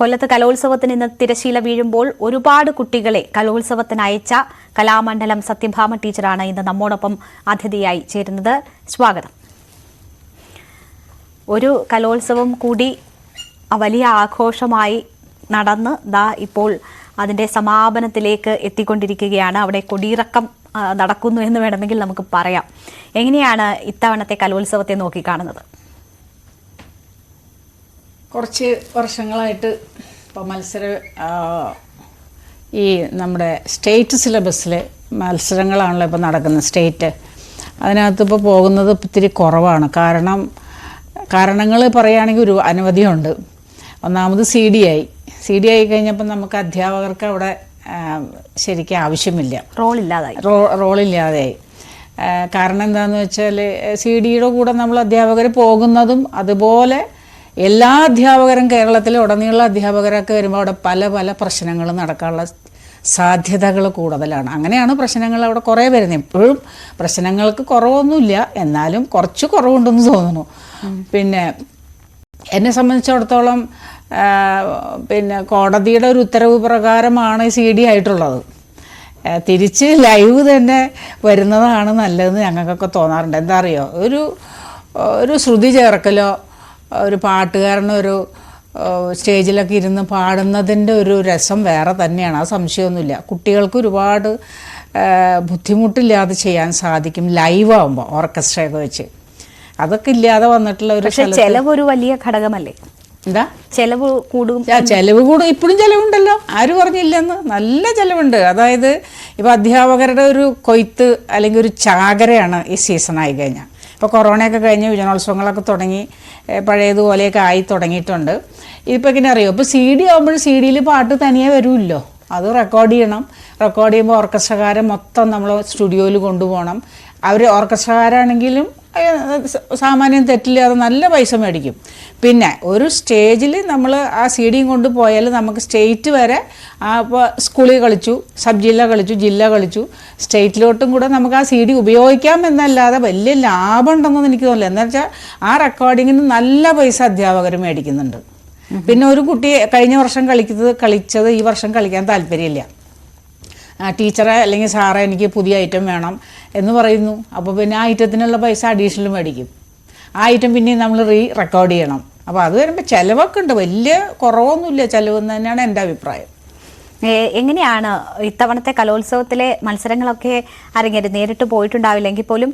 കൊല്ലത്ത് കലോത്സവത്തിന് ഇന്ന് തിരശീല വീഴുമ്പോൾ ഒരുപാട് കുട്ടികളെ കലോത്സവത്തിന് അയച്ച കലാമണ്ഡലം സത്യഭാമ ടീച്ചറാണ് ഇന്ന് നമ്മോടൊപ്പം അതിഥിയായി ചേരുന്നത്. സ്വാഗതം. ഒരു കലോത്സവം കൂടി വലിയ ആഘോഷമായി നടന്ന് ദാ ഇപ്പോൾ അതിന്റെ സമാപനത്തിലേക്ക് എത്തിക്കൊണ്ടിരിക്കുകയാണ്. അവിടെ കൊടിയിറക്കം നടക്കുന്നു എന്ന് വേണമെങ്കിൽ നമുക്ക് പറയാം. എങ്ങനെയാണ് ഇത്തവണത്തെ കലോത്സവത്തെ നോക്കിക്കാണുന്നത് കുറച്ച് വർഷങ്ങളായിട്ട് ഇപ്പോൾ മത്സര ഈ നമ്മുടെ സ്റ്റേറ്റ് സിലബസിൽ മത്സരങ്ങളാണല്ലോ ഇപ്പോൾ നടക്കുന്നത് സ്റ്റേറ്റ്. അതിനകത്ത് ഇപ്പോൾ പോകുന്നത് ഇത്തിരി കുറവാണ്. കാരണം കാരണങ്ങൾ പറയുകയാണെങ്കിൽ ഒരു അനവധിയുണ്ട് ഒന്നാമത് സി ഡി ആയി സി ഡി ആയി കഴിഞ്ഞപ്പോൾ നമുക്ക് അധ്യാപകർക്ക് അവിടെ ശരിക്കും ആവശ്യമില്ല. റോൾ ഇല്ലാതായി റോ റോളില്ലാതെയായി. കാരണം എന്താണെന്ന് വെച്ചാൽ സി ഡിയുടെ കൂടെ നമ്മൾ അധ്യാപകർ പോകുന്നതും അതുപോലെ എല്ലാ അധ്യാപകരും കേരളത്തിലെ ഉടനീളം അധ്യാപകരൊക്കെ വരുമ്പോൾ അവിടെ പല പല പ്രശ്നങ്ങൾ നടക്കാനുള്ള സാധ്യതകൾ കൂടുതലാണ്. അങ്ങനെയാണ് പ്രശ്നങ്ങൾ അവിടെ കുറേ വരുന്നത് ഇപ്പോഴും പ്രശ്നങ്ങൾക്ക് കുറവൊന്നുമില്ല. എന്നാലും കുറച്ച് കുറവുണ്ടെന്ന് തോന്നുന്നു. പിന്നെ എന്നെ സംബന്ധിച്ചിടത്തോളം പിന്നെ കോടതിയുടെ ഒരു ഉത്തരവ് പ്രകാരമാണ് സി ഡി ആയിട്ടുള്ളത്. തിരിച്ച് ലൈവ് തന്നെ വരുന്നതാണ് നല്ലതെന്ന് ഞങ്ങൾക്കൊക്കെ തോന്നാറുണ്ട്. എന്താ അറിയോ? ഒരു ഒരു ശ്രുതി ചേർക്കലോ ഒരു പാട്ടുകാരനൊരു സ്റ്റേജിലൊക്കെ ഇരുന്ന് പാടുന്നതിന്റെ ഒരു രസം വേറെ തന്നെയാണ്. ആ സംശയമൊന്നുമില്ല. കുട്ടികൾക്ക് ഒരുപാട് ബുദ്ധിമുട്ടില്ലാതെ ചെയ്യാൻ സാധിക്കും ലൈവ് ആകുമ്പോൾ ഓർക്കസ്ട്രയൊക്കെ വെച്ച്. അതൊക്കെ ഇല്ലാതെ വന്നിട്ടുള്ള ഒരു ചെലവ് ഒരു വലിയ ഘടകമല്ലേ? എന്താ? ചെലവ് കൂടും. ചെലവ് കൂടും. ഇപ്പോഴും ചെലവുണ്ടല്ലോ. ആര് പറഞ്ഞില്ലെന്ന്. നല്ല ചെലവുണ്ട്. അതായത് ഇപ്പോൾ അധ്യാപകരുടെ ഒരു കൊയ്ത്ത് അല്ലെങ്കിൽ ഒരു ചാകരയാണ് ഈ സീസണായി കഴിഞ്ഞാൽ ഇപ്പോൾ കൊറോണയൊക്കെ കഴിഞ്ഞ് യുവജനോത്സവങ്ങളൊക്കെ തുടങ്ങി പഴയതുപോലെയൊക്കെ ആയി തുടങ്ങിയിട്ടുണ്ട്. ഇതിപ്പോൾ എങ്ങനെ അറിയോ ഇപ്പോൾ സി ഡി ആകുമ്പോൾ സി ഡിയിൽ പാട്ട് തനിയെ വരുമല്ലോ. അത് റെക്കോർഡ് ചെയ്യണം. റെക്കോർഡ് ചെയ്യുമ്പോൾ ഓർക്കസ്ട്രക്കാരെ മൊത്തം നമ്മൾ സ്റ്റുഡിയോയിൽ കൊണ്ടുപോകണം. അവർ സ- സാമാന്യം തെറ്റില്ലാതെ നല്ല പൈസ മേടിക്കും. പിന്നെ ഒരു സ്റ്റേജിൽ നമ്മൾ ആ സി ഡിയും കൊണ്ട് പോയാൽ നമുക്ക് സ്റ്റേറ്റ് വരെ ആ ഇപ്പോൾ സ്കൂളിൽ കളിച്ചു സബ് ജില്ല കളിച്ചു ജില്ല കളിച്ചു. സ്റ്റേറ്റിലോട്ടും കൂടെ നമുക്ക് ആ സി ഡി ഉപയോഗിക്കാം എന്നല്ലാതെ വലിയ ലാഭം ഉണ്ടെന്നൊന്നും എനിക്ക് തോന്നില്ല. എന്താ വെച്ചാൽ ആ റെക്കോർഡിങ്ങിന് നല്ല പൈസ അധ്യാപകർ മേടിക്കുന്നുണ്ട്. പിന്നെ ഒരു കുട്ടി കഴിഞ്ഞ വർഷം കളിക്കുന്നത് കളിച്ചത് ഈ വർഷം കളിക്കാൻ താല്പര്യമില്ല. ടീച്ചറെ അല്ലെങ്കിൽ സാറേ എനിക്ക് പുതിയ ഐറ്റം വേണം എന്ന് പറയുന്നു. അപ്പോൾ പിന്നെ ആ ഐറ്റത്തിനുള്ള പൈസ അഡീഷണൽ മേടിക്കും. ആ ഐറ്റം പിന്നെ നമ്മൾ റീ റെക്കോർഡ് ചെയ്യണം. അപ്പോൾ അത് വരുമ്പോൾ ചിലവൊക്കെ ഉണ്ട്. വലിയ കുറവൊന്നുമില്ല. ചിലവെന്ന് തന്നെയാണ് എന്റെ അഭിപ്രായം. എങ്ങനെയാണ് ഇത്തവണത്തെ കലോത്സവത്തിലെ മത്സരങ്ങളൊക്കെ അരങ്ങേറി നേരിട്ട് പോയിട്ടുണ്ടാവില്ലെങ്കിൽ പോലും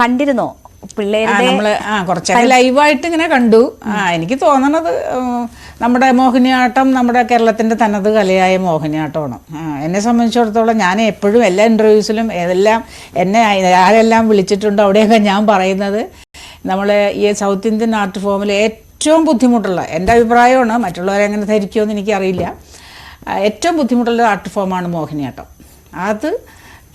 കണ്ടിരുന്നോ പിള്ളേരെ പിള്ളേരുടെ ആ കുറച്ചൊക്കെ ലൈവായിട്ട് ഇങ്ങനെ കണ്ടു. ആ എനിക്ക് തോന്നണത് നമ്മുടെ മോഹിനിയാട്ടം നമ്മുടെ കേരളത്തിന്റെ തനത് കലയായ മോഹിനിയാട്ടമാണ്. എന്നെ സംബന്ധിച്ചിടത്തോളം ഞാൻ എപ്പോഴും എല്ലാ ഇന്റർവ്യൂസിലും എല്ലാം എന്നെ ആരെല്ലാം വിളിച്ചിട്ടുണ്ടോ അവിടെയൊക്കെ ഞാൻ പറയുന്നത്. നമ്മൾ ഈ സൗത്ത് ഇന്ത്യൻ ആർട്ട് ഫോമിൽ ഏറ്റവും ബുദ്ധിമുട്ടുള്ള എന്റെ അഭിപ്രായമാണ് മറ്റുള്ളവരെ എങ്ങനെ ധരിക്കുമെന്ന് എനിക്കറിയില്ല. ഏറ്റവും ബുദ്ധിമുട്ടുള്ള ആർട്ട് ഫോമാണ് മോഹിനിയാട്ടം. അത്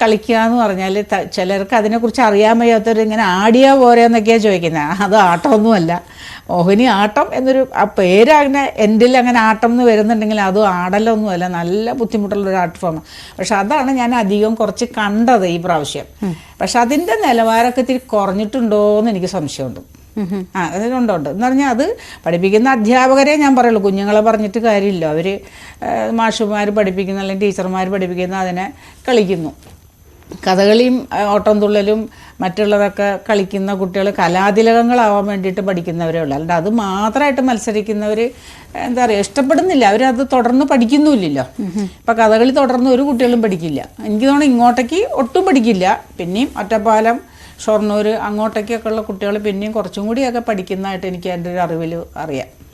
കളിക്കുക എന്ന് പറഞ്ഞാൽ ചിലർക്ക് അതിനെക്കുറിച്ച് അറിയാൻ വയ്യാത്തവർ ഇങ്ങനെ ആടിയാ പോരെ എന്നൊക്കെയാണ് ചോദിക്കുന്നത് അത് ആട്ടമൊന്നുമല്ല. മോഹിനി ആട്ടം എന്നൊരു ആ പേര് അങ്ങനെ എന്റെ അങ്ങനെ ആട്ടം എന്ന് വരുന്നുണ്ടെങ്കിൽ അതും ആടലൊന്നുമല്ല. നല്ല ബുദ്ധിമുട്ടുള്ള ഒരു ആർട്ട് ഫോം പക്ഷെ അതാണ് ഞാൻ അധികം കുറച്ച് കണ്ടത് ഈ പ്രാവശ്യം. പക്ഷെ അതിന്റെ നിലവാരമൊക്കെ ഇത്തിരി കുറഞ്ഞിട്ടുണ്ടോ എന്ന് എനിക്ക് സംശയമുണ്ട്. ആ അതിനുണ്ട് ഉണ്ട്. എന്ന് പറഞ്ഞാൽ അത് പഠിപ്പിക്കുന്ന അധ്യാപകരെ ഞാൻ പറയുള്ളൂ. കുഞ്ഞുങ്ങളെ പറഞ്ഞിട്ട് കാര്യമില്ല. അവർ മാഷുമാർ പഠിപ്പിക്കുന്ന അല്ലെങ്കിൽ ടീച്ചർമാർ പഠിപ്പിക്കുന്ന അതിനെ കളിക്കുന്നു. കഥകളിയും ഓട്ടംതുള്ളലും മറ്റുള്ളതൊക്കെ കളിക്കുന്ന കുട്ടികൾ കലാതിലകങ്ങളാവാൻ വേണ്ടിയിട്ട് പഠിക്കുന്നവരേ ഉള്ളൂ. അല്ലാണ്ട് അത് മാത്രമായിട്ട് മത്സരിക്കുന്നവർ എന്താ പറയുക ഇഷ്ടപ്പെടുന്നില്ല. അവരത് തുടർന്ന് പഠിക്കുന്നുമില്ലല്ലോ. ഇപ്പം കഥകളി തുടർന്ന് ഒരു കുട്ടികളും പഠിക്കില്ല. എനിക്ക് തോന്നുന്നു ഇങ്ങോട്ടേക്ക് ഒട്ടും പഠിക്കില്ല. പിന്നെയും ഒറ്റപ്പാലം ഷൊർണൂർ അങ്ങോട്ടേക്കൊക്കെ ഉള്ള കുട്ടികൾ പിന്നെയും കുറച്ചും കൂടിയൊക്കെ പഠിക്കുന്നതായിട്ട് എനിക്ക് എന്റെ ഒരു അറിവിൽ അറിയാം.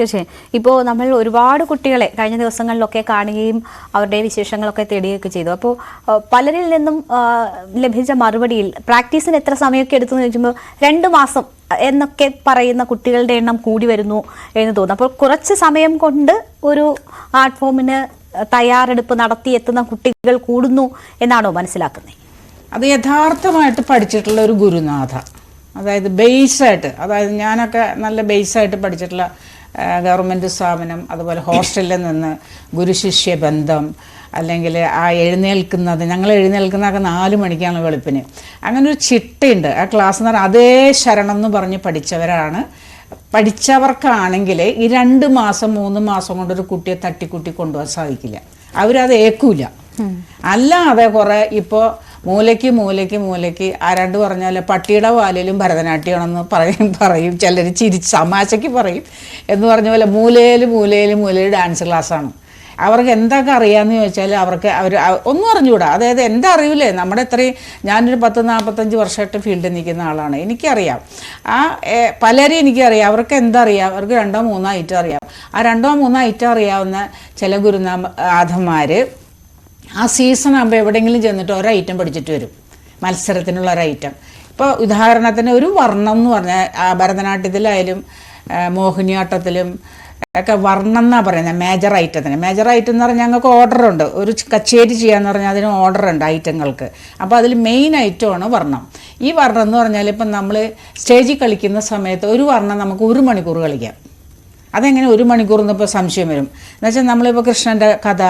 തീർച്ചയായും ഇപ്പോൾ നമ്മൾ ഒരുപാട് കുട്ടികളെ കഴിഞ്ഞ ദിവസങ്ങളിലൊക്കെ കാണുകയും അവരുടെ വിശേഷങ്ങളൊക്കെ തേടുകയൊക്കെ ചെയ്തു. അപ്പോൾ പലരിൽ നിന്നും ലഭിച്ച മറുപടിയിൽ പ്രാക്ടീസിന് എത്ര സമയമൊക്കെ എടുത്തു എന്ന് ചോദിക്കുമ്പോൾ രണ്ട് മാസം എന്നൊക്കെ പറയുന്ന കുട്ടികളുടെ എണ്ണം കൂടി വരുന്നു എന്ന് തോന്നുന്നു. അപ്പോൾ കുറച്ച് സമയം കൊണ്ട് ഒരു ആർട്ട് ഫോമിന് തയ്യാറെടുപ്പ് നടത്തി എത്തുന്ന കുട്ടികൾ കൂടുന്നു എന്നാണോ മനസ്സിലാക്കുന്നത്? അത് യഥാർത്ഥമായിട്ട് പഠിച്ചിട്ടുള്ള ഒരു ഗുരുനാഥ. അതായത് ബേസ് ആയിട്ട് അതായത് ഞാനൊക്കെ നല്ല ബേസ് ആയിട്ട് പഠിച്ചിട്ടുള്ള ഗവൺമെന്റ് സ്ഥാപനം അതുപോലെ ഹോസ്റ്റലിൽ നിന്ന് ഗുരുശിഷ്യ ബന്ധം അല്ലെങ്കിൽ ആ എഴുന്നേൽക്കുന്നത് ഞങ്ങൾ എഴുന്നേൽക്കുന്നതൊക്കെ നാല് മണിക്കാണ് വെളുപ്പിന്. അങ്ങനെ ഒരു ചിട്ടയുണ്ട്. ആ ക്ലാസ് എന്ന് പറഞ്ഞാൽ അതേ ശരണം എന്ന് പറഞ്ഞ് പഠിച്ചവരാണ്. പഠിച്ചവർക്കാണെങ്കിൽ ഈ രണ്ട് മാസം മൂന്ന് മാസം കൊണ്ട് ഒരു കുട്ടിയെ തട്ടിക്കുട്ടി കൊണ്ടുപോകാൻ സാധിക്കില്ല. അവരത് ഏക്കൂല. അല്ലാതെ കുറേ ഇപ്പോൾ മൂലയ്ക്ക് മൂലയ്ക്ക് മൂലയ്ക്ക്. ആരാണ്ട് പറഞ്ഞാൽ പട്ടിയുടെ വാലിലും ഭരതനാട്യമാണെന്ന് പറയും പറയും. ചിലർ ചിരി തമാശയ്ക്ക് പറയും എന്ന് പറഞ്ഞ പോലെ മൂലയിൽ മൂലയിൽ മൂലയിൽ ഡാൻസ് ക്ലാസ്സാണ് അവർക്ക് എന്തൊക്കെ അറിയാമെന്ന് ചോദിച്ചാൽ അവർക്ക് അവർ ഒന്നും അറിഞ്ഞുകൂടാ. അതായത് എന്റെ അറിവില്ലേ നമ്മുടെ ഇത്രയും ഞാനൊരു പത്ത് നാൽപ്പത്തഞ്ച് വർഷമായിട്ട് ഫീൽഡിൽ നിൽക്കുന്ന ആളാണ്. എനിക്കറിയാം. ആ പലരെയും എനിക്കറിയാം. അവർക്ക് എന്തറിയാം? അവർക്ക് രണ്ടോ മൂന്നോ ഐറ്റം അറിയാം. ആ രണ്ടോ മൂന്നോ ഐറ്റം അറിയാവുന്ന ചില ഗുരുനാഥന്മാർ ആ സീസൺ ആകുമ്പോൾ എവിടെയെങ്കിലും ചെന്നിട്ട് ഒരു ഐറ്റം പഠിച്ചിട്ട് വരും. മത്സരത്തിനുള്ള ഒരു ഐറ്റം ഇപ്പോൾ ഉദാഹരണത്തിന് ഒരു വർണം എന്ന് പറഞ്ഞാൽ ഭരതനാട്യത്തിലായാലും മോഹിനിയാട്ടത്തിലും ഒക്കെ വർണം എന്നാണ് പറയുന്നത് മേജർ ഐറ്റത്തിന് മേജർ ഐറ്റം എന്ന് പറഞ്ഞാൽ ഞങ്ങൾക്ക് ഓർഡർ ഉണ്ട്. ഒരു കച്ചേരി ചെയ്യാന്ന് പറഞ്ഞാൽ അതിന് ഓർഡർ ഉണ്ട് ഐറ്റങ്ങൾക്ക് അപ്പോൾ അതിൽ മെയിൻ ഐറ്റമാണ് വർണം. ഈ വർണം എന്ന് പറഞ്ഞാൽ ഇപ്പം നമ്മൾ സ്റ്റേജിൽ കളിക്കുന്ന സമയത്ത് ഒരു വർണം നമുക്ക് ഒരു മണിക്കൂർ കളിക്കാം. അതെങ്ങനെ ഒരു മണിക്കൂർ നിന്നിപ്പോൾ സംശയം വരും. എന്നുവെച്ചാൽ നമ്മളിപ്പോൾ കൃഷ്ണന്റെ കഥ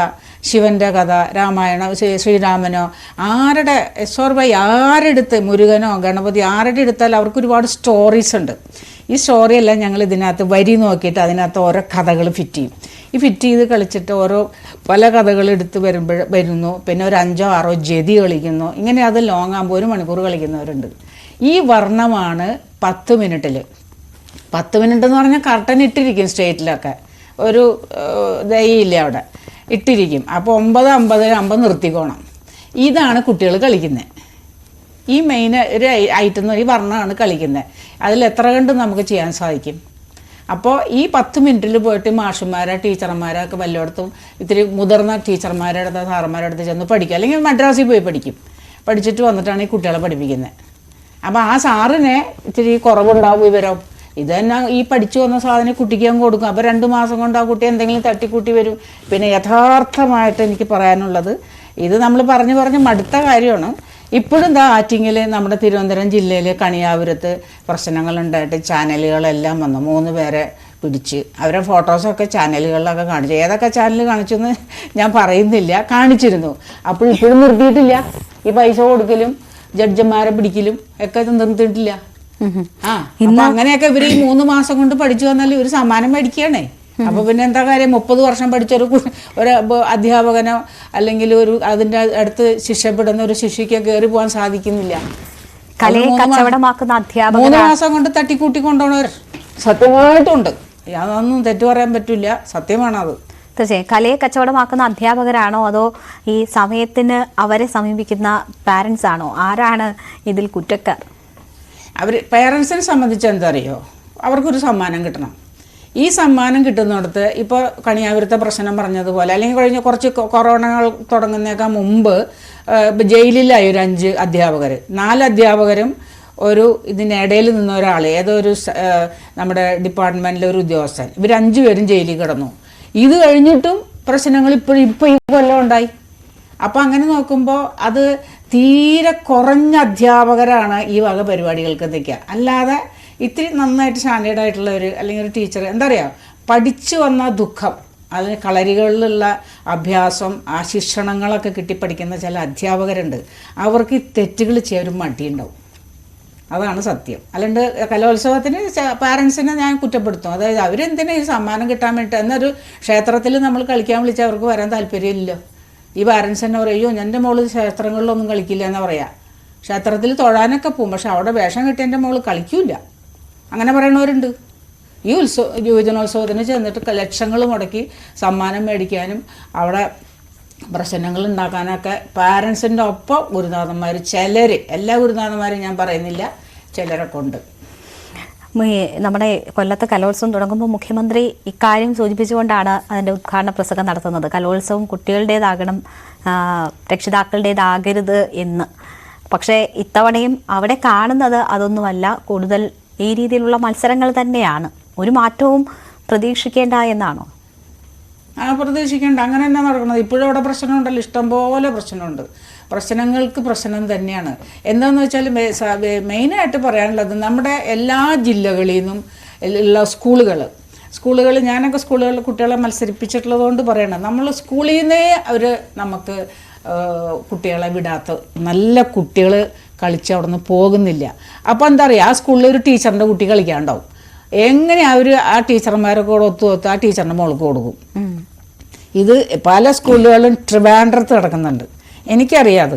ശിവന്റെ കഥ രാമായണം ശ്രീ ശ്രീരാമനോ ആരുടെ സോർബായി ആരെടുത്ത് മുരുകനോ ഗണപതി ആരുടെ എടുത്താൽ അവർക്ക് ഒരുപാട് സ്റ്റോറീസ് ഉണ്ട്. ഈ സ്റ്റോറിയെല്ലാം ഞങ്ങൾ ഇതിനകത്ത് വരി നോക്കിയിട്ട് അതിനകത്ത് ഓരോ കഥകൾ ഫിറ്റ് ചെയ്യും. ഈ ഫിറ്റ് ചെയ്ത് കളിച്ചിട്ട് ഓരോ പല കഥകൾ എടുത്ത് വരുമ്പോൾ വരുന്നു. പിന്നെ ഒരു അഞ്ചോ ആറോ ജതി കളിക്കുന്നു. ഇങ്ങനെ അത് ലോങ് ആകുമ്പോൾ ഒരു മണിക്കൂർ കളിക്കുന്നവരുണ്ട്. ഈ വർണമാണ് പത്ത് മിനിറ്റിൽ പത്ത് മിനിറ്റ് എന്ന് പറഞ്ഞാൽ കർട്ടൻ ഇട്ടിരിക്കും സ്റ്റേറ്റിലൊക്കെ ഒരു ദയില്ല അവിടെ. ഇട്ടിരിക്കും. അപ്പോൾ ഒമ്പത് അമ്പത് അമ്പത് നിർത്തിക്കോണം. ഇതാണ് കുട്ടികൾ കളിക്കുന്നത് ഈ മെയിൻ ഒരു ഐറ്റം എന്ന് ഈ വർണമാണ് കളിക്കുന്നത് അതിൽ എത്ര കണ്ട് നമുക്ക് ചെയ്യാൻ സാധിക്കും. അപ്പോൾ ഈ പത്ത് മിനിറ്റിൽ പോയിട്ട് മാഷന്മാരെ ടീച്ചർമാരെ ഒക്കെ വല്ലയിടത്തും ഇത്തിരി മുതിർന്ന ടീച്ചർമാരുടെ അടുത്ത് സാറന്മാരുടെ അടുത്ത് ചെന്ന് പഠിക്കുക അല്ലെങ്കിൽ മദ്രാസിൽ പോയി പഠിക്കും. പഠിച്ചിട്ട് വന്നിട്ടാണ് ഈ കുട്ടികളെ പഠിപ്പിക്കുന്നത് അപ്പോൾ ആ സാറിനെ ഇത്തിരി കുറവുണ്ടാവും വിവരം. ഇത് തന്നെ ഈ പഠിച്ചു വന്ന സാധനം കുട്ടിക്ക് അങ്ങ് കൊടുക്കും. അപ്പോൾ രണ്ട് മാസം കൊണ്ട് ആ കുട്ടി എന്തെങ്കിലും തട്ടിക്കൂട്ടി വരും. പിന്നെ യഥാർത്ഥമായിട്ട് എനിക്ക് പറയാനുള്ളത് ഇത് നമ്മൾ പറഞ്ഞു പറഞ്ഞ് മടുത്ത കാര്യമാണ്. ഇപ്പോഴും ഇതാ ആറ്റിങ്ങിൽ നമ്മുടെ തിരുവനന്തപുരം ജില്ലയിലെ കണിയാപുരത്ത് പ്രശ്നങ്ങളുണ്ടായിട്ട് ചാനലുകളെല്ലാം വന്നു. മൂന്ന് പേരെ പിടിച്ച്. അവരെ ഫോട്ടോസൊക്കെ ചാനലുകളിലൊക്കെ കാണിച്ചു. ഏതൊക്കെ ചാനൽ കാണിച്ചെന്ന് ഞാൻ പറയുന്നില്ല കാണിച്ചിരുന്നു. അപ്പോൾ ഇപ്പോഴും നിർത്തിയിട്ടില്ല. ഈ പൈസ കൊടുക്കലും ജഡ്ജന്മാരെ പിടിക്കലും ഒക്കെ നിർത്തിയിട്ടില്ല. അങ്ങനെയൊക്കെ ഇവർ ഈ മൂന്ന് മാസം കൊണ്ട് പഠിച്ചു വന്നാൽ ഒരു സമ്മാനം മേടിക്കുകയാണേ. അപ്പൊ പിന്നെ എന്താ കാര്യം? മുപ്പത് വർഷം പഠിച്ച ഒരു അധ്യാപകനോ അല്ലെങ്കിൽ ഒരു അതിന്റെ അടുത്ത് ശിക്ഷപ്പെടുന്ന ഒരു ശിക്ഷയ്ക്ക് കയറി പോകാൻ സാധിക്കുന്നില്ല. കലയെ മൂന്ന് മാസം- കച്ചവടമാക്കുന്ന അധ്യാപകർ മൂന്ന് മാസം കൊണ്ട് തട്ടിക്കൂട്ടി കൊണ്ടുപോണവർ സത്യമായിട്ടുണ്ട് അതൊന്നും തെറ്റു പറയാൻ പറ്റില്ല. സത്യമാണത്. തീർച്ചയായും. കലയെ കച്ചവടമാക്കുന്ന അധ്യാപകരാണോ അതോ ഈ സമയത്തിന് അവരെ സമീപിക്കുന്ന പാരന്റ്സ് ആണോ? ആരാണ് ഇതിൽ കുറ്റക്കാർ? അവർ പേരൻസിനെ സംബന്ധിച്ച് എന്താ അറിയോ അവർക്കൊരു സമ്മാനം കിട്ടണം. ഈ സമ്മാനം കിട്ടുന്നിടത്ത് ഇപ്പോൾ കണിയാപുരത്തെ പ്രശ്നം പറഞ്ഞതുപോലെ അല്ലെങ്കിൽ കഴിഞ്ഞ കുറച്ച് കൊറോണകൾ തുടങ്ങുന്നേക്കാൾ മുമ്പ് ജയിലിലായി ഒരു അഞ്ച് അധ്യാപകർ നാല് അധ്യാപകരും ഒരു ഇതിനിടയിൽ നിന്ന ഒരാൾ ഏതോ ഒരു നമ്മുടെ ഡിപ്പാർട്ട്മെന്റിലെ ഒരു ഉദ്യോഗസ്ഥൻ. ഇവർ അഞ്ച് പേരും ജയിലിൽ കിടന്നു. ഇത് കഴിഞ്ഞിട്ടും പ്രശ്നങ്ങൾ ഇപ്പോഴും ഇപ്പോൾ ഈ കൊല്ലം ഉണ്ടായി. അപ്പോൾ അങ്ങനെ നോക്കുമ്പോൾ അത് തീരെ കുറഞ്ഞ അധ്യാപകരാണ് ഈ വക പരിപാടികൾക്ക് നിൽക്കുക. അല്ലാതെ ഇത്തിരി നന്നായിട്ട് സ്റ്റാൻഡേർഡ് ആയിട്ടുള്ള ഒരു അല്ലെങ്കിൽ ഒരു ടീച്ചർ എന്താ പറയുക പഠിച്ചു വന്ന ദുഃഖം അതിന് കളരികളിലുള്ള അഭ്യാസം ആ ശിക്ഷണങ്ങളൊക്കെ കിട്ടി പഠിക്കുന്ന ചില അധ്യാപകരുണ്ട്. അവർക്ക് ഈ തെറ്റുകൾ ചെയ്യാൻ ഒരു മടിയുണ്ടാവും. അതാണ് സത്യം. അല്ലാണ്ട് കലോത്സവത്തിന് പാരൻസിനെ ഞാൻ കുറ്റപ്പെടുത്തും. അതായത് അവരെന്തിനാ ഈ സമ്മാനം കിട്ടാൻ വേണ്ടിയിട്ട് എന്നൊരു ക്ഷേത്രത്തിൽ നമ്മൾ കളിക്കാൻ വിളിച്ചാൽ അവർക്ക് വരാൻ താല്പര്യമില്ലല്ലോ. ഈ പാരൻസ് തന്നെ പറയും എന്റെ മോൾ ക്ഷേത്രങ്ങളിലൊന്നും കളിക്കില്ല എന്ന് പറയാം. ക്ഷേത്രത്തിൽ തൊഴാനൊക്കെ പോകും പക്ഷെ അവിടെ വേഷം കിട്ടിയ എന്റെ മോൾ കളിക്കൂല അങ്ങനെ പറയണവരുണ്ട്. ഈ ഉത്സവ യുവജനോത്സവത്തിന് ചെന്നിട്ട് ലക്ഷങ്ങൾ മുടക്കി സമ്മാനം മേടിക്കാനും അവിടെ പ്രശ്നങ്ങൾ ഉണ്ടാക്കാനൊക്കെ പാരൻസിന്റെ ഒപ്പം ഗുരുനാഥന്മാർ ചിലർ എല്ലാ ഗുരുനാഥന്മാരും ഞാൻ പറയുന്നില്ല ചിലരൊക്കെ ഉണ്ട്. നമ്മുടെ കൊല്ലത്ത് കലോത്സവം തുടങ്ങുമ്പോൾ മുഖ്യമന്ത്രി ഇക്കാര്യം സൂചിപ്പിച്ചുകൊണ്ടാണ് അതിന്റെ ഉദ്ഘാടന പ്രസംഗം നടത്തുന്നത്. കലോത്സവം കുട്ടികളുടേതാകണം രക്ഷിതാക്കളുടേതാകരുത് എന്ന്. പക്ഷേ ഇത്തവണയും അവിടെ കാണുന്നത് അതൊന്നുമല്ല കൂടുതൽ ഈ രീതിയിലുള്ള മത്സരങ്ങൾ തന്നെയാണ്. ഒരു മാറ്റവും പ്രതീക്ഷിക്കേണ്ട എന്നാണോ? ആ പ്രതീക്ഷിക്കേണ്ട. അങ്ങനെ തന്നെ നടക്കുന്നത്. ഇപ്പോഴും അവിടെ പ്രശ്നമുണ്ടല്ലോ. ഇഷ്ടംപോലെ പ്രശ്നമുണ്ട്. പ്രശ്നങ്ങൾക്ക് പ്രശ്നം തന്നെയാണ്. എന്താണെന്ന് വെച്ചാൽ മെയിനായിട്ട് പറയാനുള്ളത് നമ്മുടെ എല്ലാ ജില്ലകളിൽ നിന്നും ഉള്ള സ്കൂളുകൾ സ്കൂളുകൾ ഞാനൊക്കെ സ്കൂളുകളിൽ കുട്ടികളെ മത്സരിപ്പിച്ചിട്ടുള്ളത് കൊണ്ട് പറയണം നമ്മൾ സ്കൂളിൽ നിന്നേ അവർ നമുക്ക് കുട്ടികളെ വിടാത്ത നല്ല കുട്ടികൾ കളിച്ച് അവിടെ നിന്ന് പോകുന്നില്ല. അപ്പോൾ എന്താ പറയുക ആ സ്കൂളിൽ ഒരു ടീച്ചറിന്റെ കുട്ടി കളിക്കാണ്ടാവും. എങ്ങനെ അവർ ആ ടീച്ചർമാരൊക്കെ കൂടെ ഒത്തു ഒത്ത് ആ ടീച്ചറിന്റെ മോൾക്ക് കൊടുക്കും. ഇത് പല സ്കൂളുകളും ട്രിവാൻഡ്രത്ത് കിടക്കുന്നുണ്ട് എനിക്കറിയാം അത്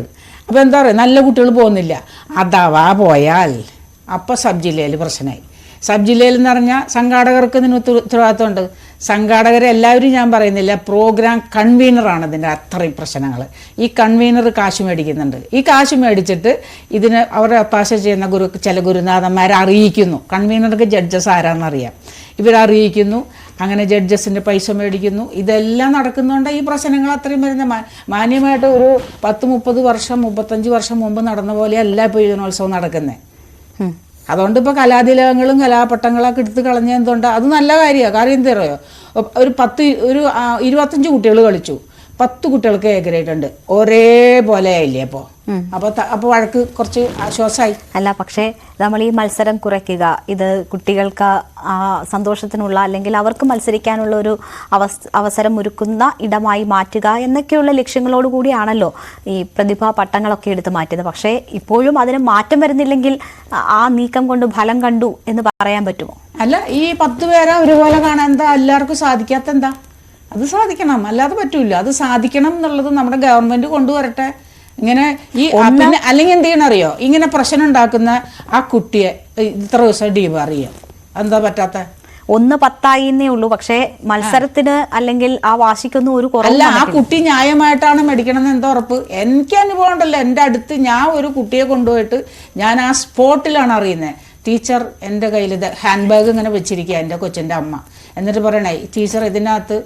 അപ്പോൾ എന്താ പറയുക നല്ല കുട്ടികൾ പോകുന്നില്ല. അഥവാ പോയാൽ അപ്പോൾ സബ് ജില്ലയിൽ പ്രശ്നമായി സബ് ജില്ലയിൽ എന്ന് പറഞ്ഞാൽ സംഘാടകർക്ക് ഇതിന് ഉത്ത- ഉത്തരവാദിത്തമുണ്ട് സംഘാടകരെ എല്ലാവരും ഞാൻ പറയുന്നില്ല പ്രോഗ്രാം കൺവീനറാണ് ഇതിന്റെ അത്രയും പ്രശ്നങ്ങൾ. ഈ കൺവീനർ കാശ് മേടിക്കുന്നുണ്ട്. ഈ കാശ് മേടിച്ചിട്ട് ഇതിന് അവരെ ഒത്താശ ചെയ്യുന്ന ഗുരു ചില ഗുരുനാഥന്മാരെ അറിയിക്കുന്നു. കൺവീനർക്ക് ജഡ്ജസ് ആരാന്നറിയാം ഇവരറിയിക്കുന്നു അങ്ങനെ ജഡ്ജസിന്റെ പൈസ മേടിക്കുന്നു. ഇതെല്ലാം നടക്കുന്നതുകൊണ്ട് ഈ പ്രശ്നങ്ങൾ അത്രയും വരുന്ന മാന്യമായിട്ട് ഒരു പത്ത് മുപ്പത് വർഷം മുപ്പത്തഞ്ച് വർഷം മുമ്പ് നടന്ന പോലെയല്ല ഇപ്പോൾ യുവജനോത്സവം നടക്കുന്നത് അതുകൊണ്ട് ഇപ്പോൾ കലാതിലകങ്ങളും കലാപട്ടങ്ങളൊക്കെ എടുത്ത് കളഞ്ഞ എന്തുകൊണ്ട്? അത് നല്ല കാര്യമാണ് കാര്യം എന്തറിയോ ഒരു പത്ത് ഒരു ഇരുപത്തഞ്ച് കുട്ടികൾ കളിച്ചു. പത്ത് കുട്ടികൾക്ക് എ ഗ്രേഡ് ഉണ്ട്. ഒരേപോലെ ആയില്ലേ അപ്പോൾ അപ്പൊ അപ്പൊ വഴക്ക് കുറച്ച് ആശ്വാസമായി അല്ല പക്ഷേ നമ്മൾ ഈ മത്സരം കുറയ്ക്കുക ഇത് കുട്ടികൾക്ക് ആ സന്തോഷത്തിനുള്ള അല്ലെങ്കിൽ അവർക്ക് മത്സരിക്കാനുള്ള ഒരു അവസരം ഒരുക്കുന്ന ഇടമായി മാറ്റുക എന്നൊക്കെയുള്ള ലക്ഷ്യങ്ങളോട് കൂടിയാണല്ലോ ഈ പ്രതിഭാ പട്ടങ്ങളൊക്കെ എടുത്ത് മാറ്റിയത് പക്ഷേ ഇപ്പോഴും അതിന് മാറ്റം വരുന്നില്ലെങ്കിൽ ആ- ആ നീക്കം കൊണ്ട് ഫലം കണ്ടു എന്ന് പറയാൻ പറ്റുമോ? അല്ല ഈ പത്ത് പേരെ ഒരുപോലെ കാണാൻ എന്താ എല്ലാവർക്കും സാധിക്കാത്ത എന്താ? അത് സാധിക്കണം. അല്ലാതെ പറ്റൂല. അത് സാധിക്കണം എന്നുള്ളത് നമ്മുടെ ഗവൺമെന്റ് കൊണ്ടുവരട്ടെ. ഇങ്ങനെ ഈ പിന്നെ അല്ലെങ്കിൽ എന്ത് ചെയ്യണം അറിയോ ഇങ്ങനെ പ്രശ്നം ഉണ്ടാക്കുന്ന ആ കുട്ടിയെ ഇത്ര ദിവസം ഡീവ് അറിയാം എന്താ പറ്റാത്ത? ഒന്ന് പത്തായിന്നേ ഉള്ളൂ. പക്ഷേ മത്സരത്തിന് അല്ലെങ്കിൽ ആ വാശിക്കൊന്നും ഒരു അല്ല ആ കുട്ടി ന്യായമായിട്ടാണ് മേടിക്കണമെന്ന് എന്താ ഉറപ്പ്? എനിക്ക് അനുഭവം ഉണ്ടല്ലോ. എന്റെ അടുത്ത് ഞാൻ ഒരു കുട്ടിയെ കൊണ്ടുപോയിട്ട് ഞാൻ ആ സ്പോട്ടിലാണ് അറിയുന്നത് ടീച്ചർ എന്റെ കയ്യിൽ ഇത് ഹാൻഡ് ബാഗ് ഇങ്ങനെ വെച്ചിരിക്കുക എന്റെ കൊച്ചിന്റെ അമ്മ. എന്നിട്ട് പറയണേ ടീച്ചർ ഇതിനകത്ത്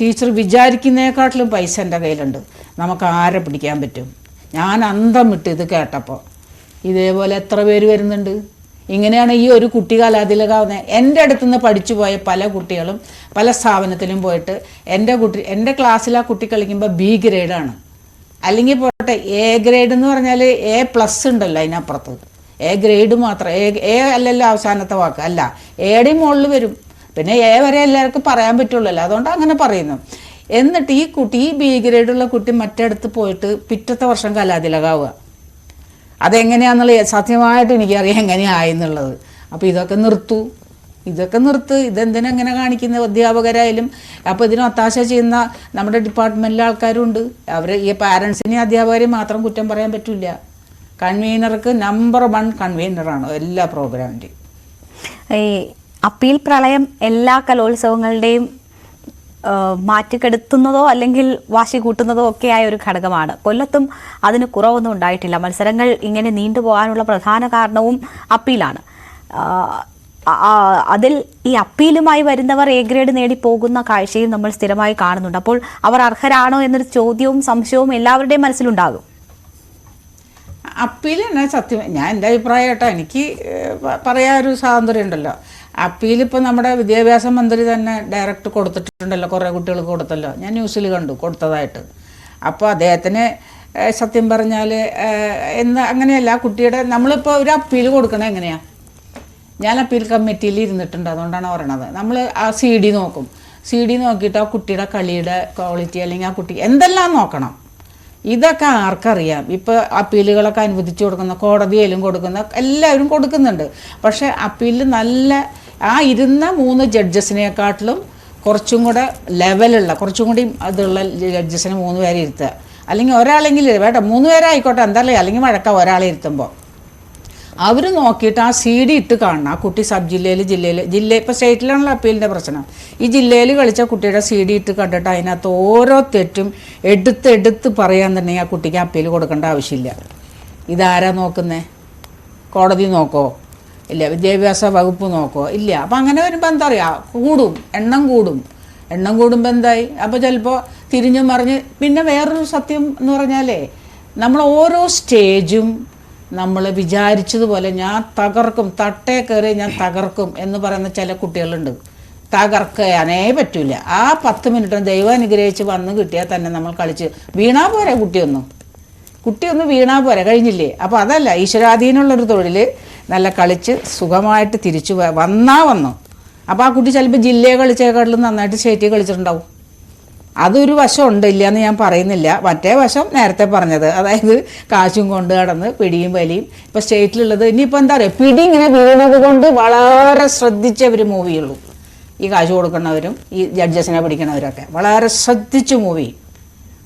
ടീച്ചർ വിചാരിക്കുന്നതിനെക്കാട്ടിലും പൈസ എന്റെ കയ്യിലുണ്ട്. നമുക്ക് ആരെ പിടിക്കാൻ പറ്റും? ഞാൻ അന്തം വിട്ട് ഇത് കേട്ടപ്പോൾ. ഇതേപോലെ എത്ര പേര് വരുന്നുണ്ട്? ഇങ്ങനെയാണ് ഈ ഒരു കുട്ടി കലാതിലകാവുന്നത് എന്റെ അടുത്തു നിന്ന് പഠിച്ചു പോയ പല കുട്ടികളും പല സ്ഥാപനത്തിലും പോയിട്ട് എന്റെ കുട്ടി എന്റെ ക്ലാസ്സിൽ ആ കുട്ടി കളിക്കുമ്പോൾ ബി ഗ്രേഡാണ് അല്ലെങ്കിൽ പോട്ടെ എ ഗ്രേഡ് എന്ന് പറഞ്ഞാൽ എ പ്ലസ് ഉണ്ടല്ലോ അതിനപ്പുറത്ത്. എ ഗ്രേഡ് മാത്രം എ എ അല്ലല്ലോ അവസാനത്തെ വാക്ക്. അല്ല എയുടെയും മുകളിൽ വരും. പിന്നെ എ വരെ എല്ലാവർക്കും പറയാൻ പറ്റുള്ളല്ലോ അതുകൊണ്ട് അങ്ങനെ പറയുന്നു. എന്നിട്ട് ഈ കുട്ടി ഈ ബി ഗ്രേഡുള്ള കുട്ടി മറ്റടുത്ത് പോയിട്ട് പിറ്റത്തെ വർഷം കലാതിലകാവുക. അതെങ്ങനെയാണെന്നുള്ള സത്യമായിട്ട് എനിക്കറിയാം എങ്ങനെയായെന്നുള്ളത്. അപ്പോൾ ഇതൊക്കെ നിർത്തു. ഇതൊക്കെ നിർത്ത്. ഇതെന്തിനെങ്ങനെ കാണിക്കുന്ന അധ്യാപകരായാലും? അപ്പോൾ ഇതിന് അത്താശ ചെയ്യുന്ന നമ്മുടെ ഡിപ്പാർട്ട്മെന്റിലെ ആൾക്കാരുണ്ട്. അവർ ഈ പാരൻസിനെ അധ്യാപകരെ മാത്രം കുറ്റം പറയാൻ പറ്റില്ല കൺവീനർക്ക് നമ്പർ വൺ കൺവീനറാണ് എല്ലാ പ്രോഗ്രാമിന്റെയും അപ്പീൽ പ്രളയം എല്ലാ കലോത്സവങ്ങളുടെയും മാറ്റിക്കെടുത്തുന്നതോ അല്ലെങ്കിൽ വാശി കൂട്ടുന്നതോ ഒക്കെയായ ഒരു ഘടകമാണ്. കൊല്ലത്തും അതിന് കുറവൊന്നും ഉണ്ടായിട്ടില്ല. മത്സരങ്ങൾ ഇങ്ങനെ നീണ്ടുപോകാനുള്ള പ്രധാന കാരണവും അപ്പീലാണ്. അതിൽ ഈ അപ്പീലുമായി വരുന്നവർ എ ഗ്രേഡ് നേടി പോകുന്ന കാഴ്ചയും നമ്മൾ സ്ഥിരമായി കാണുന്നുണ്ട്. അപ്പോൾ അവർ അർഹരാണോ എന്നൊരു ചോദ്യവും സംശയവും എല്ലാവരുടെയും മനസ്സിലുണ്ടാകും. അപ്പീൽ എന്നാ സത്യം. ഞാൻ എന്റെ അഭിപ്രായം കേട്ടോ. എനിക്ക് പറയാ പറയാൻ ഒരു സ്വാതന്ത്ര്യം ഉണ്ടല്ലോ അപ്പീൽ ഇപ്പോൾ നമ്മുടെ വിദ്യാഭ്യാസ മന്ത്രി തന്നെ ഡയറക്റ്റ് കൊടുത്തിട്ടുണ്ടല്ലോ കുറേ കുട്ടികൾക്ക് കൊടുത്തല്ലോ. ഞാൻ ന്യൂസിൽ കണ്ടു കൊടുത്തതായിട്ട്. അപ്പോൾ അദ്ദേഹത്തിന് സത്യം പറഞ്ഞാൽ എന്ന് അങ്ങനെയല്ല കുട്ടിയുടെ നമ്മളിപ്പോൾ ഒരു അപ്പീൽ കൊടുക്കണത് എങ്ങനെയാണ് ഞാൻ അപ്പീൽ കമ്മിറ്റിയിൽ ഇരുന്നിട്ടുണ്ട് അതുകൊണ്ടാണ് പറയണത്. നമ്മൾ ആ സി ഡി നോക്കും. സി ഡി നോക്കിയിട്ട് ആ കുട്ടിയുടെ കളിയുടെ ക്വാളിറ്റി അല്ലെങ്കിൽ ആ കുട്ടി എന്തെല്ലാം നോക്കണം? ഇതൊക്കെ ആർക്കറിയാം. ഇപ്പോൾ അപ്പീലുകളൊക്കെ അനുവദിച്ചു കൊടുക്കുന്ന കോടതിയിലും കൊടുക്കുന്ന എല്ലാവരും കൊടുക്കുന്നുണ്ട്. പക്ഷേ അപ്പീലിൽ നല്ല ആ ഇരുന്ന മൂന്ന് ജഡ്ജസിനെക്കാട്ടിലും കുറച്ചും കൂടെ ലെവലുള്ള കുറച്ചും കൂടി അതുള്ള ജഡ്ജസിനെ മൂന്ന് പേരെ ഇരുത്തുക. അല്ലെങ്കിൽ ഒരാളെങ്കിലും വേണ്ട മൂന്ന് പേരായിക്കോട്ടെ എന്തായാലും അല്ലെങ്കിൽ വഴക്ക ഒരാളെ ഇരുത്തുമ്പോൾ അവർ നോക്കിയിട്ട് ആ സി ഡി ഇട്ട് കാണണം. ആ കുട്ടി സബ് ജില്ലയിൽ ജില്ലയിൽ ജില്ല ഇപ്പോൾ സ്റ്റേറ്റിലാണല്ലോ അപ്പീലിന്റെ പ്രശ്നം. ഈ ജില്ലയിൽ കളിച്ച കുട്ടിയുടെ സി ഡി ഇട്ട് കണ്ടിട്ട് അതിനകത്ത് ഓരോ തെറ്റും എടുത്ത് എടുത്ത് പറയാന്നുണ്ടെങ്കിൽ ആ കുട്ടിക്ക് അപ്പീൽ കൊടുക്കേണ്ട ആവശ്യമില്ല. ഇതാരാ നോക്കുന്നേ? കോടതി നോക്കോ? ഇല്ല വിദ്യാഭ്യാസ വകുപ്പ് നോക്കോ? ഇല്ല അപ്പം അങ്ങനെ വരുമ്പോൾ എന്താ പറയുക കൂടും എണ്ണം കൂടും. എണ്ണം കൂടുമ്പോൾ എന്തായി? അപ്പോൾ ചിലപ്പോൾ തിരിഞ്ഞു മറിഞ്ഞ് പിന്നെ വേറൊരു സത്യം എന്ന് പറഞ്ഞാലേ നമ്മൾ ഓരോ സ്റ്റേജും നമ്മൾ വിചാരിച്ചതുപോലെ ഞാൻ തകർക്കും തട്ടേ കയറി ഞാൻ തകർക്കും എന്ന് പറയുന്ന ചില കുട്ടികളുണ്ട്. തകർക്കാനേ പറ്റൂല. ആ പത്ത് മിനിറ്റ് ദൈവം അനുഗ്രഹിച്ച് വന്ന് കിട്ടിയാൽ തന്നെ നമ്മൾ കളിച്ച് വീണാ പോരെ കുട്ടിയൊന്നും? കുട്ടിയൊന്ന് വീണാ പോരെ കഴിഞ്ഞില്ലേ? അപ്പോൾ അതല്ല ഈശ്വരാധീനമുള്ളൊരു തൊഴിൽ നല്ല കളിച്ച് സുഖമായിട്ട് തിരിച്ചു വന്നാ വന്നു. അപ്പോൾ ആ കുട്ടി ചിലപ്പോൾ ജില്ലയെ കളിച്ചേക്കാട്ടിലും നന്നായിട്ട് സ്റ്റേറ്റിൽ കളിച്ചിട്ടുണ്ടാവും. അതൊരു വശം ഉണ്ട് ഇല്ല എന്ന് ഞാൻ പറയുന്നില്ല. മറ്റേ വശം നേരത്തെ പറഞ്ഞത്. അതായത് കാശും കൊണ്ട് കടന്ന് പിടിയും വലിയും. ഇപ്പം സ്റ്റേറ്റിലുള്ളത് ഇനിയിപ്പോൾ എന്താ പറയുക പിടി ഇങ്ങനെ വീണത് കൊണ്ട് വളരെ ശ്രദ്ധിച്ച അവർ മൂവ് ഈ കാശ് കൊടുക്കുന്നവരും ഈ ജഡ്ജസിനെ പിടിക്കുന്നവരൊക്കെ വളരെ ശ്രദ്ധിച്ച് മൂവി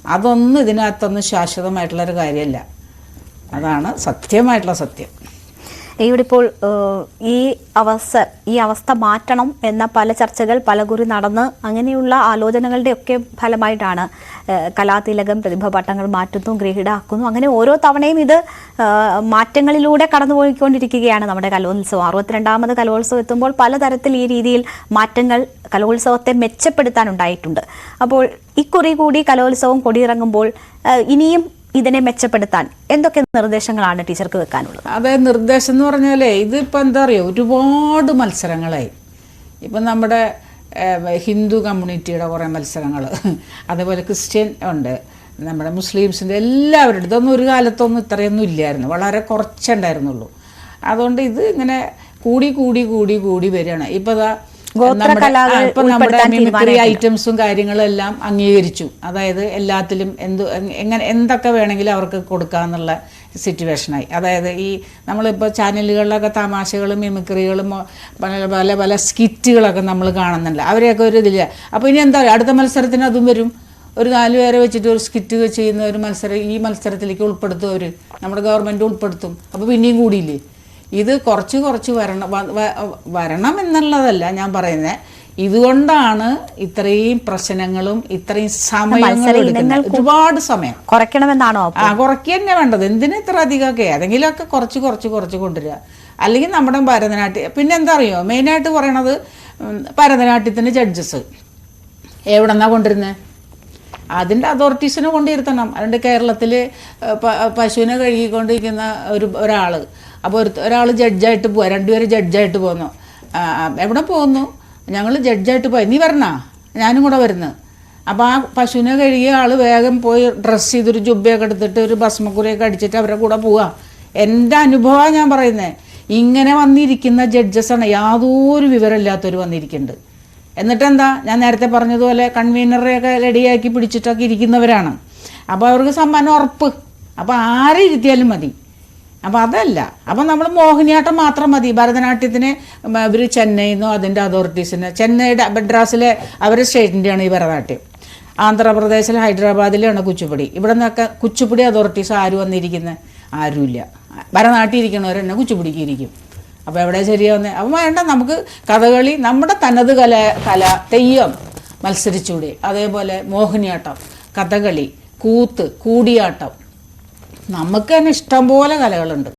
അതൊന്നും ഇതിനകത്തൊന്നും ശാശ്വതമായിട്ടുള്ളൊരു കാര്യമല്ല. അതാണ് സത്യമായിട്ടുള്ള സത്യം. ഇവിടെ ഇപ്പോൾ ഈ അവസ്ഥ ഈ അവസ്ഥ മാറ്റണം എന്ന പല ചർച്ചകൾ പലകുറി നടന്ന് അങ്ങനെയുള്ള ആലോചനകളുടെ ഒക്കെ ഫലമായിട്ടാണ് കലാതിലകം പ്രതിഭ പട്ടങ്ങൾ മാറ്റുന്നു ഗ്രഹീഡാക്കുന്നു അങ്ങനെ ഓരോ തവണയും ഇത് മാറ്റങ്ങളിലൂടെ കടന്നുപോയിക്കൊണ്ടിരിക്കുകയാണ് നമ്മുടെ കലോത്സവം. അറുപത്തിരണ്ടാമത് കലോത്സവം എത്തുമ്പോൾ പലതരത്തിൽ ഈ രീതിയിൽ മാറ്റങ്ങൾ കലോത്സവത്തെ മെച്ചപ്പെടുത്താനുണ്ടായിട്ടുണ്ട്. അപ്പോൾ ഇക്കുറി കൂടി കലോത്സവം കൊടിയിറങ്ങുമ്പോൾ ഇനിയും ഇതിനെ മെച്ചപ്പെടുത്താൻ എന്തൊക്കെ നിർദ്ദേശങ്ങളാണ് ടീച്ചർക്ക് വെക്കാനുള്ളത്? അതെ നിർദ്ദേശം എന്ന് പറഞ്ഞാലേ ഇതിപ്പോൾ എന്താ പറയുക ഒരുപാട് മത്സരങ്ങളായി. ഇപ്പം നമ്മുടെ ഹിന്ദു കമ്മ്യൂണിറ്റിയുടെ കുറേ മത്സരങ്ങൾ അതേപോലെ ക്രിസ്ത്യൻ ഉണ്ട് നമ്മുടെ മുസ്ലിംസിന്റെ എല്ലാവരുടെ ഇതൊന്നും ഒരു കാലത്തൊന്നും ഇത്രയൊന്നും ഇല്ലായിരുന്നു. വളരെ കുറച്ചുണ്ടായിരുന്നുള്ളൂ. അതുകൊണ്ട് ഇത് ഇങ്ങനെ കൂടി കൂടി കൂടി കൂടി വരികയാണ്. ഇപ്പോൾ ഇതാ ഗോത്ര നമ്മുടെ- കലകൾ ഉൾപ്പെടുത്താൻ മിമിക്രി ഐറ്റംസും കാര്യങ്ങളും എല്ലാം അംഗീകരിച്ചു. അതായത് എല്ലാത്തിലും എന്ത് എങ്ങനെ എന്തൊക്കെ വേണമെങ്കിലും അവർക്ക് കൊടുക്കാന്നുള്ള സിറ്റുവേഷനായി അതായത് ഈ നമ്മളിപ്പോൾ ചാനലുകളിലൊക്കെ തമാശകളും മിമിക്രികളും പല പല പല സ്കിറ്റുകളൊക്കെ നമ്മൾ കാണുന്നുണ്ട്. അവരെയൊക്കെ ഒരു ഇതില്ല അപ്പോൾ ഇനി എന്താ പറയുക അടുത്ത മത്സരത്തിന് അതും വരും. ഒരു നാല് പേരെ വെച്ചിട്ട് ഒരു സ്കിറ്റ് ചെയ്യുന്ന ഒരു മത്സരം ഈ മത്സരത്തിലേക്ക് ഉൾപ്പെടുത്തും അവർ നമ്മുടെ ഗവൺമെന്റ് ഉൾപ്പെടുത്തും. അപ്പോൾ പിന്നെയും കൂടിയില്ലേ? ഇത് കുറച്ച് കുറച്ച് വരണം വരണം എന്നുള്ളതല്ല ഞാൻ പറയുന്നത് ഇതുകൊണ്ടാണ് ഇത്രയും പ്രശ്നങ്ങളും ഇത്രയും സമയങ്ങളും എടുക്കുന്നത്. ഒരുപാട് സമയം. കുറയ്ക്കണമെന്നാണോ ആ കുറയ്ക്കുക തന്നെ വേണ്ടത്. എന്തിനാ ഇത്ര അധികമൊക്കെ? ഏതെങ്കിലുമൊക്കെ കുറച്ച് കുറച്ച് കുറച്ച് കൊണ്ടുവരിക. അല്ലെങ്കിൽ നമ്മുടെ ഭരതനാട്യം പിന്നെ എന്താ അറിയോ? മെയിനായിട്ട് പറയണത് ഭരതനാട്യത്തിന്റെ ജഡ്ജസ് എവിടെ നിന്നാണ് കൊണ്ടിരുന്നത് അതിന്റെ അതോറിറ്റീസിനെ കൊണ്ടിരുത്തണം അതുകൊണ്ട് കേരളത്തിൽ പശുവിനെ കഴുകിക്കൊണ്ടിരിക്കുന്ന ഒരു ഒരാൾ അപ്പോൾ ഒരു ഒരാൾ ജഡ്ജായിട്ട് പോവാ രണ്ടുപേരും ജഡ്ജായിട്ട് പോന്നു. എവിടെ പോകുന്നു ഞങ്ങൾ ജഡ്ജായിട്ട് പോയി. നീ വരണ? ഞാനും കൂടെ വരുന്നു. അപ്പോൾ ആ പശുവിനെ കഴുകിയ ആൾ വേഗം പോയി ഡ്രസ്സ് ചെയ്തൊരു ജുബ്ബയൊക്കെ എടുത്തിട്ട് ഒരു ഭസ്മക്കുറിയൊക്കെ അടിച്ചിട്ട് അവരുടെ കൂടെ പോവാ. എന്റെ അനുഭവമാണ് ഞാൻ പറയുന്നത് ഇങ്ങനെ വന്നിരിക്കുന്ന ജഡ്ജസാണ് യാതൊരു വിവരമില്ലാത്തവർ വന്നിരിക്കുന്നുണ്ട് എന്നിട്ട് എന്താ ഞാൻ നേരത്തെ പറഞ്ഞതുപോലെ കൺവീനറെയൊക്കെ റെഡിയാക്കി പിടിച്ചിട്ടൊക്കെ ഇരിക്കുന്നവരാണ്. അപ്പോൾ അവർക്ക് സമ്മാനം ഉറപ്പ്. അപ്പോൾ ആരെ ഇരുത്തിയാലും മതി. അപ്പോൾ അതല്ല. അപ്പം നമ്മൾ മോഹിനിയാട്ടം മാത്രം മതി. ഭരതനാട്യത്തിന് ഇവർ ചെന്നൈയിൽ നിന്നോ അതിന്റെ അതോറിറ്റീസിന്. ചെന്നൈയുടെ മദ്രാസിലെ അവരുടെ സ്റ്റേറ്റിന്റെയാണ് ഈ ഭരതനാട്യം. ആന്ധ്രാപ്രദേശിലെ ഹൈദരാബാദിലാണ് കുച്ചുപ്പടി. ഇവിടെ നിന്നൊക്കെ കുച്ചുപ്പടി അതോറിറ്റീസ് ആര് വന്നിരിക്കുന്നത് ആരുമില്ല ഭരതനാട്യം ഇരിക്കണവർ തന്നെ കുച്ചിപ്പുടിക്ക് ഇരിക്കും. അപ്പോൾ എവിടെ ശരിയാവുന്നത് അപ്പം വേണ്ട നമുക്ക് കഥകളി നമ്മുടെ തനത് കല കല തെയ്യം മത്സരിച്ചൂടെ. അതേപോലെ മോഹിനിയാട്ടം കഥകളി കൂത്ത് കൂടിയാട്ടം. നമുക്ക് തന്നെ ഇഷ്ടംപോലെ കലകളുണ്ട്.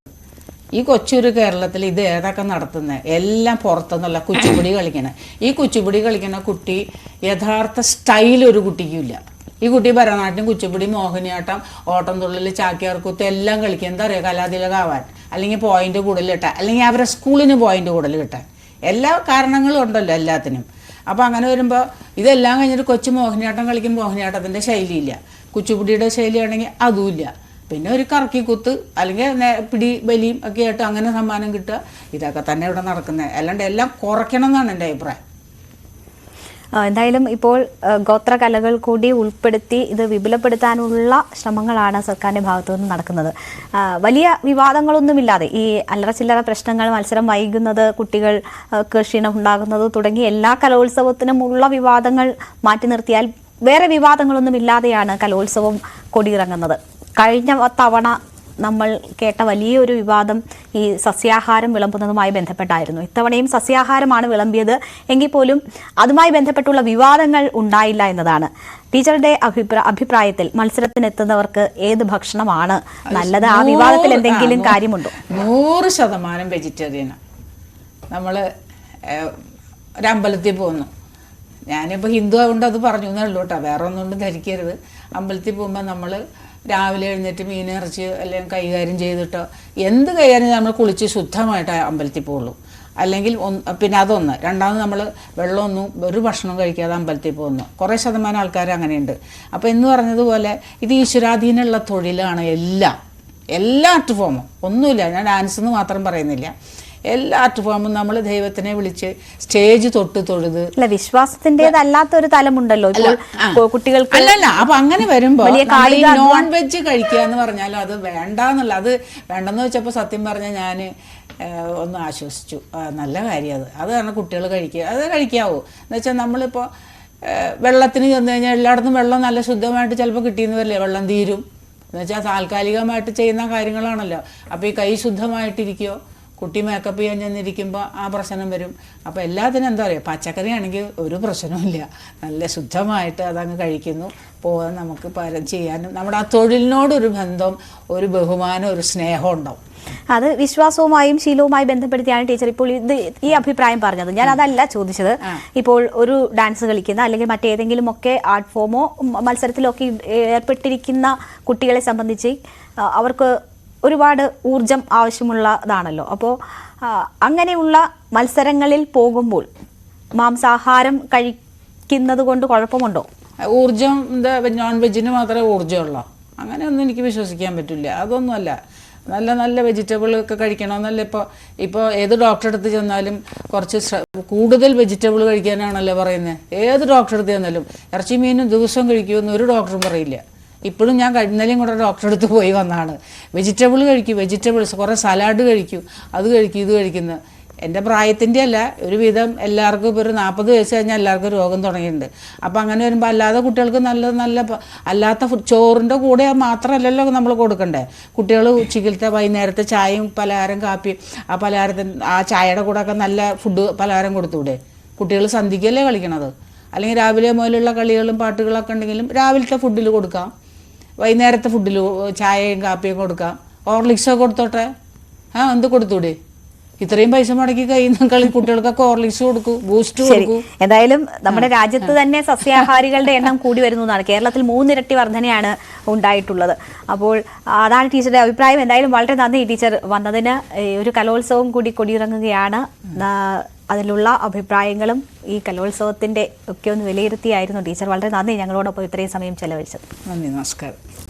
ഈ കൊച്ചൊരു കേരളത്തിൽ ഇത് ഏതൊക്കെ നടത്തുന്നത് എല്ലാം പുറത്തുനിന്നുള്ള കുച്ചിപ്പുടി കളിക്കണേ. ഈ കുച്ചിപ്പുടി കളിക്കുന്ന കുട്ടി യഥാർത്ഥ സ്റ്റൈൽ ഒരു കുട്ടിക്കുമില്ല. ഈ കുട്ടി ഭരതനാട്യം കുച്ചിപ്പുടി മോഹിനിയാട്ടം ഓട്ടം തുള്ളൽ ചാക്കിയാർക്കൂത്ത് എല്ലാം കളിക്കുക എന്താ പറയുക കലാതിലകാവാൻ. അല്ലെങ്കിൽ പോയിന്റ് കൂടുതൽ കിട്ടാൻ അല്ലെങ്കിൽ അവരുടെ സ്കൂളിന് പോയിന്റ് കൂടുതൽ കിട്ടാൻ. എല്ലാ കാരണങ്ങളും ഉണ്ടല്ലോ എല്ലാത്തിനും. അപ്പോൾ അങ്ങനെ വരുമ്പോൾ ഇതെല്ലാം കഴിഞ്ഞിട്ട് കൊച്ചു മോഹിനിയാട്ടം കളിക്കും. മോഹിനിയാട്ടത്തിന്റെ ശൈലിയില്ല. കുച്ചിപ്പുടിയുടെ ശൈലിയാണെങ്കിൽ അതുമില്ല പിന്നെ ഒരു കറക്കി കുത്ത് അല്ലെങ്കിൽ പിടി ബലിയും ഒക്കെ ആയിട്ട് അങ്ങനെ സമ്മാനം കിട്ടുക. ഇതൊക്കെ തന്നെ ഇവിടെ നടക്കുന്നത് അല്ലാണ്ട് എല്ലാം കുറയ്ക്കണം എന്നാണ് എന്റെ അഭിപ്രായം. എന്തായാലും ഇപ്പോൾ ഗോത്ര കലകൾ കൂടി ഉൾപ്പെടുത്തി ഇത് വിപുലപ്പെടുത്താനുള്ള ശ്രമങ്ങളാണ് സർക്കാരിന്റെ ഭാഗത്തു നിന്ന് നടക്കുന്നത്. വലിയ വിവാദങ്ങളൊന്നുമില്ലാതെ ഈ അല്ലറ ചില്ലറ പ്രശ്നങ്ങൾ മത്സരം വൈകുന്നത് കുട്ടികൾ ക്ഷീണം ഉണ്ടാകുന്നത് തുടങ്ങി എല്ലാ കലോത്സവത്തിനും ഉള്ള വിവാദങ്ങൾ മാറ്റി നിർത്തിയാൽ വേറെ വിവാദങ്ങളൊന്നും ഇല്ലാതെയാണ് കലോത്സവം കൊടിയിറങ്ങുന്നത്. കഴിഞ്ഞ തവണ നമ്മൾ കേട്ട വലിയൊരു വിവാദം ഈ സസ്യാഹാരം വിളമ്പുന്നതുമായി ബന്ധപ്പെട്ടായിരുന്നു. ഇത്തവണയും സസ്യാഹാരമാണ് വിളമ്പിയത്. എങ്കിൽ പോലും അതുമായി ബന്ധപ്പെട്ടുള്ള വിവാദങ്ങൾ ഉണ്ടായില്ല എന്നതാണ്. ടീച്ചറുടെ അഭിപ്രായ അഭിപ്രായത്തിൽ മത്സരത്തിനെത്തുന്നവർക്ക് ഏത് ഭക്ഷണമാണ് നല്ലത്? ആ വിവാദത്തിൽ എന്തെങ്കിലും കാര്യമുണ്ടോ? നൂറ് ശതമാനം വെജിറ്റേറിയനാണ് നമ്മൾ ഒരമ്പലത്തിൽ പോകുന്നു. ഞാനിപ്പോൾ ഹിന്ദു ആയതുകൊണ്ട് അത് പറഞ്ഞു എന്നേ ഉള്ളൂ കേട്ടോ വേറെ ഒന്നും ധരിക്കരുത്. അമ്പലത്തിൽ പോകുമ്പോൾ നമ്മൾ രാവിലെ എഴുന്നേറ്റ് മീൻ ഇറച്ചി അല്ലെങ്കിൽ കൈകാര്യം ചെയ്തിട്ടോ എന്ത് കൈകാര്യം നമ്മൾ കുളിച്ച് ശുദ്ധമായിട്ട് അമ്പലത്തിൽ പോകുള്ളൂ. അല്ലെങ്കിൽ ഒന്ന് പിന്നെ അതൊന്ന്. രണ്ടാമത് നമ്മൾ വെള്ളമൊന്നും ഒരു ഭക്ഷണം കഴിക്കാതെ അമ്പലത്തിൽ പോകുന്നു. കുറേ ശതമാനം ആൾക്കാർ അങ്ങനെയുണ്ട്. അപ്പോൾ എന്ന് പറഞ്ഞതുപോലെ ഇത് ഈശ്വരാധീനമുള്ള തൊഴിലാണ് എല്ലാം. എല്ലാ ആർട്ട് ഫോമും. ഒന്നുമില്ല. ഞാൻ ഡാൻസ് എന്ന് മാത്രം പറയുന്നില്ല. എല്ലാ ആർട്ട് ഫോമും നമ്മൾ ദൈവത്തിനെ വിളിച്ച് സ്റ്റേജ് തൊട്ട് തൊഴുത്. അല്ല വിശ്വാസത്തിന്റേതല്ലാത്ത ഒരു തലമുണ്ടല്ലോ കുട്ടികൾക്ക് അല്ലല്ല അപ്പൊ അങ്ങനെ വരുമ്പോ നോൺ വെജ് കഴിക്കുക എന്ന് പറഞ്ഞാലും അത് വേണ്ടാന്നുള്ള അത് വേണ്ടെന്ന് വെച്ചപ്പോ സത്യം പറഞ്ഞ ഞാൻ ഒന്ന് ആശ്വസിച്ചു. നല്ല കാര്യം അത്. അത് കാരണം കുട്ടികൾ കഴിക്കുക. അത് കഴിക്കാവോ. എന്ന് വെച്ചാൽ നമ്മളിപ്പോൾ വെള്ളത്തിന് ചെന്ന് കഴിഞ്ഞാൽ എല്ലായിടത്തും വെള്ളം നല്ല ശുദ്ധമായിട്ട് ചിലപ്പോൾ കിട്ടിയെന്ന് വരില്ലേ? വെള്ളം തീരും. എന്ന് വെച്ചാൽ താൽക്കാലികമായിട്ട് ചെയ്യുന്ന കാര്യങ്ങളാണല്ലോ. അപ്പോൾ ഈ കൈ ശുദ്ധമായിട്ടിരിക്കുകയോ കുട്ടി മേക്കപ്പ് ചെയ്യാൻ ചെന്നിരിക്കുമ്പോൾ ആ പ്രശ്നം വരും. അപ്പോൾ എല്ലാത്തിനും എന്താ പറയുക പച്ചക്കറി ആണെങ്കിൽ ഒരു പ്രശ്നവുമില്ല നല്ല ശുദ്ധമായിട്ട് അതങ്ങ് കഴിക്കുന്നു. പോകാൻ നമുക്ക് പരം ചെയ്യാനും നമ്മുടെ ആ തൊഴിലിനോടൊരു ബന്ധം ഒരു ബഹുമാനം ഒരു സ്നേഹം ഉണ്ടാവും. അത് വിശ്വാസവുമായും ശീലവുമായി ബന്ധപ്പെടുത്തിയാണ് ടീച്ചർ ഇപ്പോൾ ഇത് ഈ അഭിപ്രായം പറഞ്ഞത്. ഞാൻ അതല്ല ചോദിച്ചത്. ഇപ്പോൾ ഒരു ഡാൻസ് കളിക്കുന്ന അല്ലെങ്കിൽ മറ്റേതെങ്കിലും ഒക്കെ ആർട്ട് ഫോമോ മത്സരത്തിലൊക്കെ ഏർപ്പെട്ടിരിക്കുന്ന കുട്ടികളെ സംബന്ധിച്ച് അവർക്ക് ഒരുപാട് ഊർജം ആവശ്യമുള്ളതാണല്ലോ. അപ്പോൾ അങ്ങനെയുള്ള മത്സരങ്ങളിൽ പോകുമ്പോൾ മാംസാഹാരം കഴിക്കുന്നത് കൊണ്ട് കുഴപ്പമുണ്ടോ? ഊർജം എന്താ നോൺ വെജിന് മാത്രമേ ഊർജമുള്ളൂ? അങ്ങനെയൊന്നും എനിക്ക് വിശ്വസിക്കാൻ പറ്റില്ല. അതൊന്നുമല്ല. നല്ല നല്ല വെജിറ്റബിൾ ഒക്കെ കഴിക്കണമെന്നല്ല ഇപ്പോൾ ഇപ്പോൾ ഏത് ഡോക്ടറെ അടുത്ത് ചെന്നാലും കുറച്ച് കൂടുതൽ വെജിറ്റബിൾ കഴിക്കാനാണല്ലോ പറയുന്നത് ഏത് ഡോക്ടറെ അടുത്ത് ചെന്നാലും ഇറച്ചി മീനും ദിവസവും കഴിക്കുമെന്ന് ഒരു ഡോക്ടറും പറയില്ല. ഇപ്പോഴും ഞാൻ കഴിഞ്ഞാലും കൂടെ ഡോക്ടറെ അടുത്ത് പോയി വന്നാണ്. വെജിറ്റബിൾ കഴിക്കും വെജിറ്റബിൾസ് കുറേ സലാഡ് കഴിക്കും അത് കഴിക്കും ഇത് കഴിക്കുന്നത് എന്റെ പ്രായത്തിന്റെ അല്ല ഒരുവിധം എല്ലാവർക്കും ഇപ്പോൾ ഒരു നാൽപ്പത് വയസ്സ് കഴിഞ്ഞാൽ എല്ലാവർക്കും രോഗം തുടങ്ങിയിട്ടുണ്ട്. അപ്പോൾ അങ്ങനെ വരുമ്പോൾ അല്ലാതെ കുട്ടികൾക്ക് നല്ല നല്ല അല്ലാത്ത ചോറിന്റെ കൂടെ മാത്രമല്ലല്ലോ നമ്മൾ കൊടുക്കണ്ടേ. കുട്ടികൾ ഉച്ചക്കലത്തെ വൈകുന്നേരത്തെ ചായയും പലഹാരം കാപ്പിയും ആ പലഹാരത്തിന് ആ ചായയുടെ കൂടെ ഒക്കെ നല്ല ഫുഡ് പലഹാരം കൊടുത്തൂടെ കുട്ടികൾ സന്ധിക്കല്ലേ കളിക്കണത്? അല്ലെങ്കിൽ രാവിലെ മുതലുള്ള കളികളും പാട്ടുകളൊക്കെ ഉണ്ടെങ്കിലും രാവിലത്തെ ഫുഡിൽ കൊടുക്കാം. വൈകുന്നേരത്തെ ഫുഡിൽ ചായയും കാപ്പിയും കൊടുക്കാം. ഓർലിക്സോ കൊടുത്തോട്ടെ? ആ എന്ത് കൊടുത്തൂടെ? ഇത്രയും പൈസ മുടക്കി കഴിയുന്ന കളി കുട്ടികൾക്കൊക്കെ ഓർലിക്സ് കൊടുക്കൂ ബൂസ്റ്റ് കൊടുക്കും. എന്തായാലും നമ്മുടെ രാജ്യത്ത് തന്നെ സസ്യാഹാരികളുടെ എണ്ണം കൂടി വരുന്നതാണ് കേരളത്തിൽ മൂന്നിരട്ടി വർധനയാണ് ഉണ്ടായിട്ടുള്ളത്. അപ്പോൾ അതാണ് ടീച്ചറുടെ അഭിപ്രായം. എന്തായാലും വളരെ നന്ദി ടീച്ചർ വന്നതിന്. ഒരു കലോത്സവം കൂടി കൊടിയിറങ്ങുകയാണ്. അതിലുള്ള അഭിപ്രായങ്ങളും ഈ കലോത്സവത്തിന്റെ ഒക്കെ ഒന്ന് വിലയിരുത്തിയായിരുന്നു ടീച്ചർ. വളരെ നന്ദി ഞങ്ങളോടൊപ്പം ഇത്രയും സമയം ചെലവഴിച്ചത്. നന്ദി നമസ്കാരം.